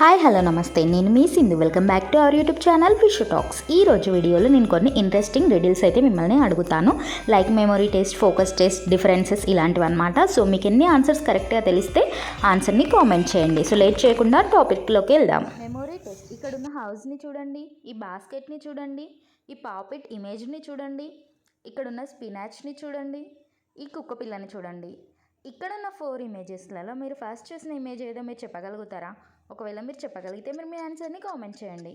Hi hello namaste. నేను మీ Sindhu. Welcome back to our YouTube channel fish talks. ఈ రోజు వీడియోలో నేను కొన్ని ఇంట్రెస్టింగ్ డీటెయిల్స్ అయితే మిమ్మల్ని అడుగుతాను. Like memory test focus test differences ఇలాంటివి అనమాట సో మీకు ఎన్ని ఆన్సర్స్ కరెక్ట్గా తెలిస్తే ఆన్సర్ని కామెంట్ చేయండి. సో లేట్ చేయకుండా టాపిక్లోకి వెళ్దాం. మెమొరీ టెస్ట్ ఇక్కడ ఉన్న హౌస్ని చూడండి. ఈ బాస్కెట్ని చూడండి. ఈ పాపిట్ ఇమేజ్ని చూడండి. ఇక్కడున్న స్పినాచ్ని చూడండి. ఈ కుక్క పిల్లని చూడండి. ఇక్కడ ఉన్న ఫోర్ ఇమేజెస్లలో మీరు ఫస్ట్ చూసిన ఇమేజ్ ఏదో మీరు చెప్పగలుగుతారా? ఒకవేళ మీరు చెప్పగలిగితే మీరు మీ ఆన్సర్ని కామెంట్ చేయండి.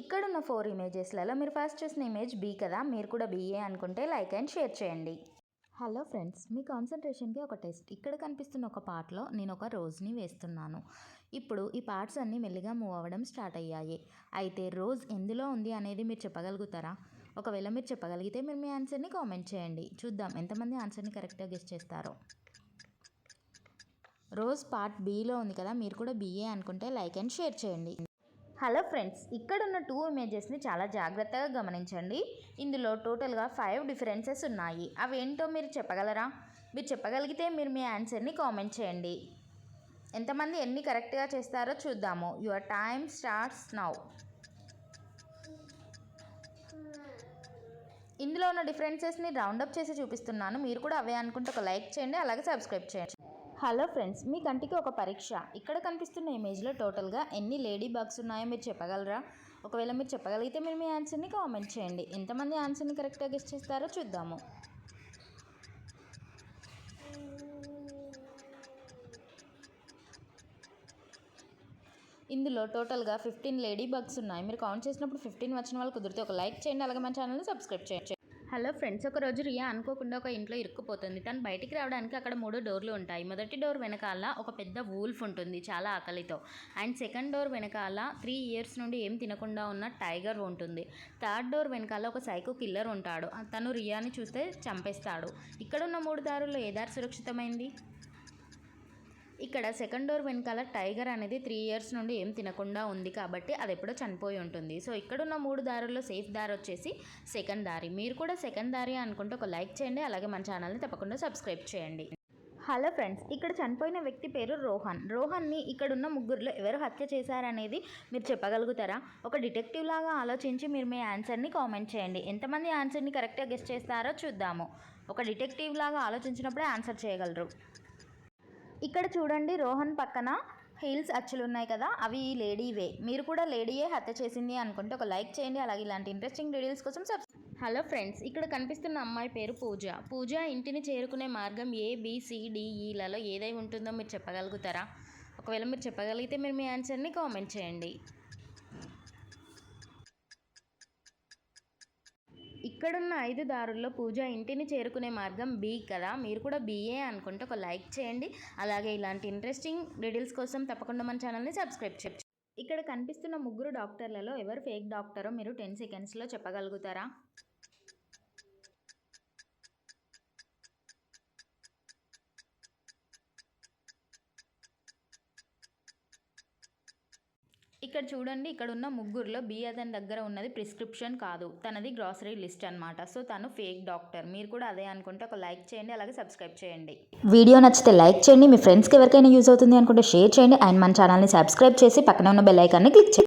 ఇక్కడ ఉన్న ఫోర్ ఇమేజెస్లలో మీరు ఫస్ట్ చూసిన ఇమేజ్ బీ కదా? మీరు కూడా బీఏ అనుకుంటే లైక్ అండ్ షేర్ చేయండి. హలో ఫ్రెండ్స్ మీ కాన్సన్ట్రేషన్కి ఒక టెస్ట్. ఇక్కడ కనిపిస్తున్న ఒక పార్ట్లో నేను ఒక రోజుని వేస్తున్నాను. ఇప్పుడు ఈ పార్ట్స్ అన్నీ మెల్లిగా మూవ్ అవ్వడం స్టార్ట్ అయ్యాయి. అయితే రోజ్ ఎందులో ఉంది అనేది మీరు చెప్పగలుగుతారా? ఒకవేళ మీరు చెప్పగలిగితే మీరు మీ ఆన్సర్ని కామెంట్ చేయండి. చూద్దాం ఎంతమంది ఆన్సర్ని కరెక్ట్గా గెస్ట్ చేస్తారో. రోజ్ పార్ట్ బీలో ఉంది కదా మీరు కూడా బీఏ అనుకుంటే లైక్ అండ్ షేర్ చేయండి. హలో ఫ్రెండ్స్ ఇక్కడ ఉన్న టూ ఇమేజెస్ని చాలా జాగ్రత్తగా గమనించండి. ఇందులో టోటల్గా ఫైవ్ డిఫరెన్సెస్ ఉన్నాయి. అవి ఏంటో మీరు చెప్పగలరా? మీరు చెప్పగలిగితే మీరు మీ ఆన్సర్ని కామెంట్ చేయండి. ఎంతమంది ఎన్ని కరెక్ట్గా చేస్తారో చూద్దాము. Your time starts now. ఇందులో ఉన్న డిఫరెన్సెస్ని రౌండప్ చేసి చూపిస్తున్నాను. మీరు కూడా అవే అనుకుంటే ఒక లైక్ చేయండి అలాగే సబ్స్క్రైబ్ చేయండి. హలో ఫ్రెండ్స్ మీ కంటికి ఒక పరీక్ష. ఇక్కడ కనిపిస్తున్న ఇమేజ్లో టోటల్గా ఎన్ని లేడీ బగ్స్ ఉన్నాయో మీరు చెప్పగలరా? ఒకవేళ మీరు చెప్పగలిగితే మీరు మీ ఆన్సర్ని కామెంట్ చేయండి. ఎంతమంది ఆన్సర్ని కరెక్ట్గా గెస్ట్ చేస్తారో చూద్దాము. ఇందులో టోటల్గా ఫిఫ్టీన్ లేడీ బగ్స్ ఉన్నాయి. మీరు కౌంట్ చేసినప్పుడు ఫిఫ్టీన్ వచ్చిన వాళ్ళు కుదిరితే ఒక లైక్ చేయండి. అలాగే మన ఛానల్ని సబ్స్క్రైబ్ చేయండి. హలో ఫ్రెండ్స్ ఒక రోజు రియా అనుకోకుండా ఒక ఇంట్లో ఇరుక్కుపోతుంది. తను బయటికి రావడానికి అక్కడ మూడు డోర్లు ఉంటాయి. మొదటి డోర్ వెనకాల ఒక పెద్ద వూల్ఫ్ ఉంటుంది చాలా ఆకలితో. అండ్ సెకండ్ డోర్ వెనకాల త్రీ ఇయర్స్ నుండి ఏం తినకుండా ఉన్న టైగర్ ఉంటుంది. థర్డ్ డోర్ వెనకాల ఒక సైకో కిల్లర్ ఉంటాడు. తను రియాని చూస్తే చంపేస్తాడు. ఇక్కడ ఉన్న మూడు దారుల్లో ఏ దారి సురక్షితమైంది? ఇక్కడ సెకండ్ డోర్ వెనకాల టైగర్ అనేది త్రీ ఇయర్స్ నుండి ఏం తినకుండా ఉంది కాబట్టి అది ఎప్పుడో చనిపోయి ఉంటుంది. సో ఇక్కడున్న మూడు దారుల్లో సేఫ్ దారి వచ్చేసి సెకండ్ దారి. మీరు కూడా సెకండ్ దారి అనుకుంటే ఒక లైక్ చేయండి అలాగే మన ఛానల్ని తప్పకుండా సబ్స్క్రైబ్ చేయండి. హలో ఫ్రెండ్స్ ఇక్కడ చనిపోయిన వ్యక్తి పేరు రోహన్. రోహన్ని ఇక్కడున్న ముగ్గురులో ఎవరు హత్య చేశారనేది మీరు చెప్పగలుగుతారా? ఒక డిటెక్టివ్ లాగా ఆలోచించి మీరు మీ ఆన్సర్ని కామెంట్ చేయండి. ఎంతమంది ఆన్సర్ని కరెక్ట్గా గెస్ట్ చేస్తారో చూద్దాము. ఒక డిటెక్టివ్ లాగా ఆలోచించినప్పుడే ఆన్సర్ చేయగలరు. ఇక్కడ చూడండి రోహన్ పక్కన హీల్స్ అచ్చులు ఉన్నాయి కదా అవి లేడీవే మీరు కూడా లేడీయే హత్య చేసింది అనుకుంటే ఒక లైక్ చేయండి అలాగే ఇలాంటి ఇంట్రెస్టింగ్ డీటెయిల్స్ కోసం సబ్ హలో ఫ్రెండ్స్ ఇక్కడ కనిపిస్తున్న అమ్మాయి పేరు పూజ. పూజ ఇంటిని చేరుకునే మార్గం ఏబిసిడిఈలలో ఏదై ఉంటుందో మీరు చెప్పగలుగుతారా? ఒకవేళ మీరు చెప్పగలిగితే మీరు మీ ఆన్సర్ని కామెంట్ చేయండి. ఇక్కడున్న ఐదు దారుల్లో పూజ ఇంటిని చేరుకునే మార్గం బి కదా. మీరు కూడా బీఏ అనుకుంటే ఒక లైక్ చేయండి. అలాగే ఇలాంటి ఇంట్రెస్టింగ్ డీటెయిల్స్ కోసం తప్పకుండా మన ఛానల్ని సబ్స్క్రైబ్ చేయండి ఇక్కడ కనిపిస్తున్న ముగ్గురు డాక్టర్లలో ఎవరు ఫేక్ డాక్టరో మీరు టెన్ సెకండ్స్లో చెప్పగలుగుతారా? ఇక్కడ చూడండి ఇక్కడ ఉన్న ముగ్గురులో బి అతని దగ్గర ఉన్నది ప్రిస్క్రిప్షన్ కాదు. తనది గ్రాసరీ లిస్ట్ అనమాట సో తను ఫేక్ డాక్టర్. మీరు కూడా అదే అనుకుంటే ఒక లైక్ చేయండి అలాగే సబ్స్క్రైబ్ చేయండి. వీడియో నచ్చితే లైక్ చేయండి మీ ఫ్రెండ్స్కి ఎవరికైనా యూజ్ అవుతుంది అనుకుంటే షేర్ చేయండి అండ్ మన ఛానల్ని సబ్స్క్రైబ్ చేసి పక్కన ఉన్న బెల్ ఐకాన్ని క్లిక్ చేయండి.